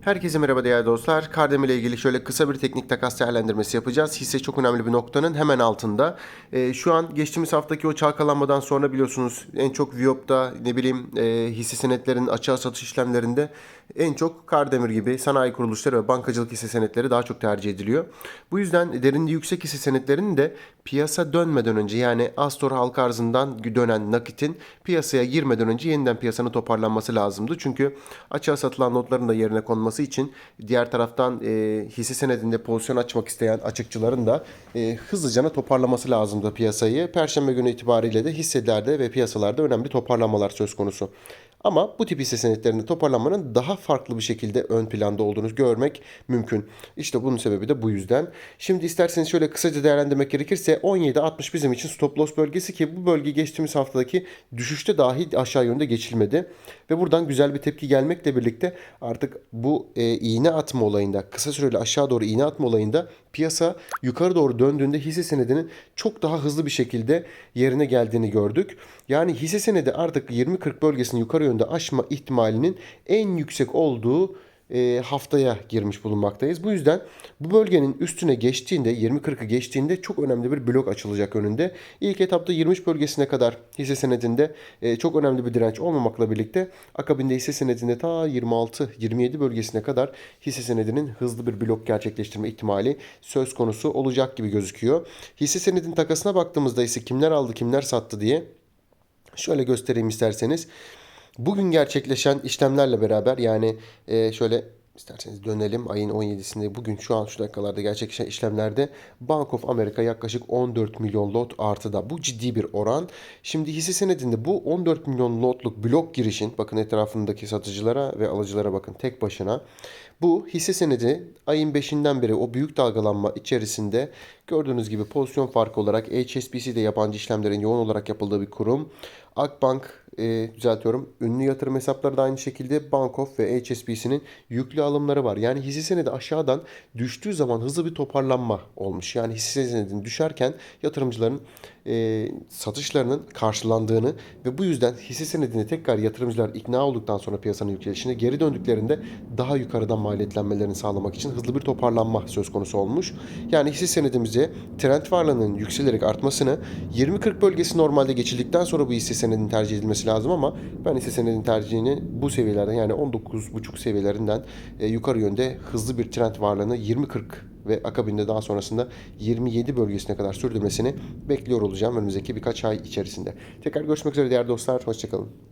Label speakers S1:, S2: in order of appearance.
S1: Herkese merhaba değerli dostlar. Kardemir ile ilgili şöyle kısa bir teknik takas değerlendirmesi yapacağız. Hisse çok önemli bir noktanın hemen altında. Ee, şu an geçtiğimiz haftaki o çalkalanmadan sonra biliyorsunuz en çok Viyop'ta ne bileyim e, hisse senetlerinin açığa satış işlemlerinde en çok Kardemir gibi sanayi kuruluşları ve bankacılık hisse senetleri daha çok tercih ediliyor. Bu yüzden derinliği yüksek hisse senetlerinin de piyasa dönmeden önce yani Astor halka arzından dönen nakitin piyasaya girmeden önce yeniden piyasanın toparlanması lazımdı. Çünkü açığa satılan notların da yerine konması için diğer taraftan e, hisse senedinde pozisyon açmak isteyen açıkçıların da e, hızlıcana toparlaması lazımdı piyasayı. Perşembe günü itibariyle de hisselerde ve piyasalarda önemli toparlanmalar söz konusu. Ama bu tip hisse senetlerinde toparlanmanın daha farklı bir şekilde ön planda olduğunu görmek mümkün. İşte bunun sebebi de bu yüzden. Şimdi isterseniz şöyle kısaca değerlendirmek gerekirse 17.60 bizim için stop loss bölgesi ki bu bölge geçtiğimiz haftadaki düşüşte dahi aşağı yönde geçilmedi. Ve buradan güzel bir tepki gelmekle birlikte artık bu e, iğne atma olayında kısa süreli aşağı doğru iğne atma olayında piyasa yukarı doğru döndüğünde hisse senedinin çok daha hızlı bir şekilde yerine geldiğini gördük. Yani hisse senedi artık 20-40 bölgesini yukarı yönde aşma ihtimalinin en yüksek olduğu e, haftaya girmiş bulunmaktayız. Bu yüzden bu bölgenin üstüne geçtiğinde 20-40'ı geçtiğinde çok önemli bir blok açılacak önünde. İlk etapta 23 bölgesine kadar hisse senedinde e, çok önemli bir direnç olmamakla birlikte akabinde hisse senedinde ta 26-27 bölgesine kadar hisse senedinin hızlı bir blok gerçekleştirme ihtimali söz konusu olacak gibi gözüküyor. Hisse senedin takasına baktığımızda ise kimler aldı kimler sattı diye şöyle göstereyim isterseniz. Bugün gerçekleşen işlemlerle beraber yani e, şöyle isterseniz dönelim ayın 17'sinde bugün şu an şu dakikalarda gerçekleşen işlemlerde Bank of America yaklaşık 14 milyon lot artıda. Bu ciddi bir oran. Şimdi hisse senedinde bu 14 milyon lotluk blok girişin bakın etrafındaki satıcılara ve alıcılara bakın tek başına. Bu hisse senedi ayın 5'inden beri o büyük dalgalanma içerisinde gördüğünüz gibi pozisyon farkı olarak HSBC'de yabancı işlemlerin yoğun olarak yapıldığı bir kurum. Akbank e, düzeltiyorum. Ünlü yatırım hesapları da aynı şekilde Bankof ve HSBC'nin yüklü alımları var. Yani hisse senedi aşağıdan düştüğü zaman hızlı bir toparlanma olmuş. Yani hisse senedinin düşerken yatırımcıların e, satışlarının karşılandığını ve bu yüzden hisse senedine tekrar yatırımcılar ikna olduktan sonra piyasanın yükselişine geri döndüklerinde daha yukarıdan maliyetlenmelerini sağlamak için hızlı bir toparlanma söz konusu olmuş. Yani hisse senedimize trend varlığının yükselerek artmasını 20-40 bölgesi normalde geçildikten sonra bu hisse senedinin tercih edilmesi lazım ama ben hisse senedinin tercihini bu seviyelerden yani 19,5 seviyelerinden e, yukarı yönde hızlı bir trend varlığını 20-40 ve akabinde daha sonrasında 27 bölgesine kadar sürdürmesini bekliyor olacağım önümüzdeki birkaç ay içerisinde. Tekrar görüşmek üzere değerli dostlar. Hoşçakalın.